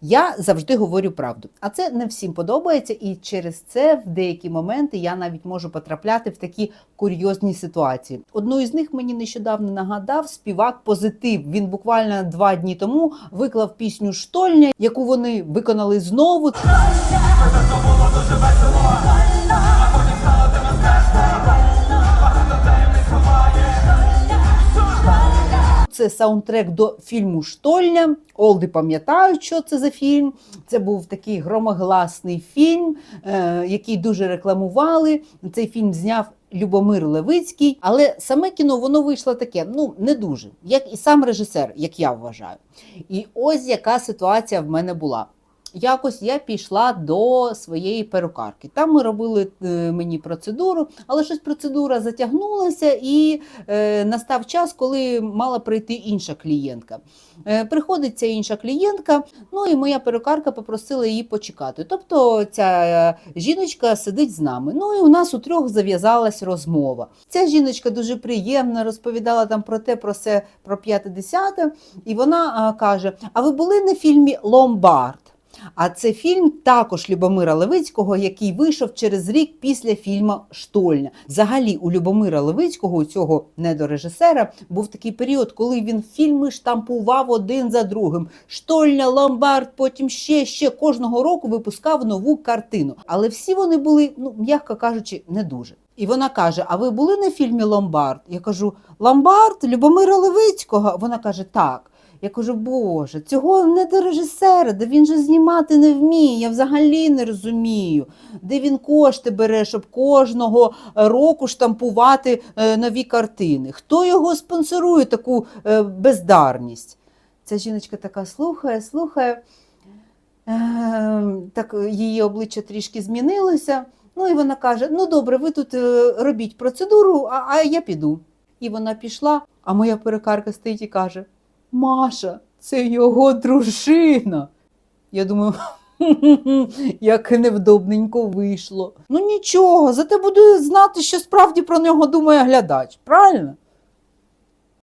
Я завжди говорю правду. А це не всім подобається, і через це в деякі моменти я навіть можу потрапляти в такі курйозні ситуації. Одну із них мені нещодавно нагадав співак позитив. Він буквально два дні тому виклав пісню Штольня, яку вони виконали знову. Це саундтрек до фільму Штольня. Олди пам'ятають, що це за фільм. Це був такий громогласний фільм, е, який дуже рекламували. Цей фільм зняв Любомир Левицький, але саме кіно воно вийшло таке, ну не дуже, як і сам режисер, як я вважаю. І ось яка ситуація в мене була. Якось я пішла до своєї перукарки. Там ми робили е, мені процедуру, але щось процедура затягнулася, і е, настав час, коли мала прийти інша клієнтка. Е, приходить ця інша клієнтка, ну і моя перукарка попросила її почекати. Тобто ця жіночка сидить з нами. Ну і у нас у трьох зав'язалась розмова. Ця жіночка дуже приємна, розповідала там про те, про все, про п'яте десяте. І вона каже: А ви були на фільмі Ломбард? А це фільм також Любомира Левицького, який вийшов через рік після фільму Штольня. Взагалі, у Любомира Левицького, у цього недорежисера, був такий період, коли він фільми штампував один за другим. Штольня, Ломбард, потім ще ще кожного року випускав нову картину. Але всі вони були, ну м'яко кажучи, не дуже. І вона каже: А ви були на фільмі Ломбард? Я кажу: Ломбард, Любомира Левицького. Вона каже, так. Я кажу, Боже, цього не до режисера, де він же знімати не вміє. Я взагалі не розумію, де він кошти бере, щоб кожного року штампувати е, нові картини. Хто його спонсорує таку е, бездарність? Ця жіночка така слухає, слухає. Е, так її обличчя трішки змінилося. Ну і вона каже: Ну добре, ви тут е, робіть процедуру, а, а я піду. І вона пішла, а моя перекарка стоїть і каже: Маша, це його дружина. Я думаю, як невдобненько вийшло. Ну нічого, зате буду знати, що справді про нього думає глядач. Правильно?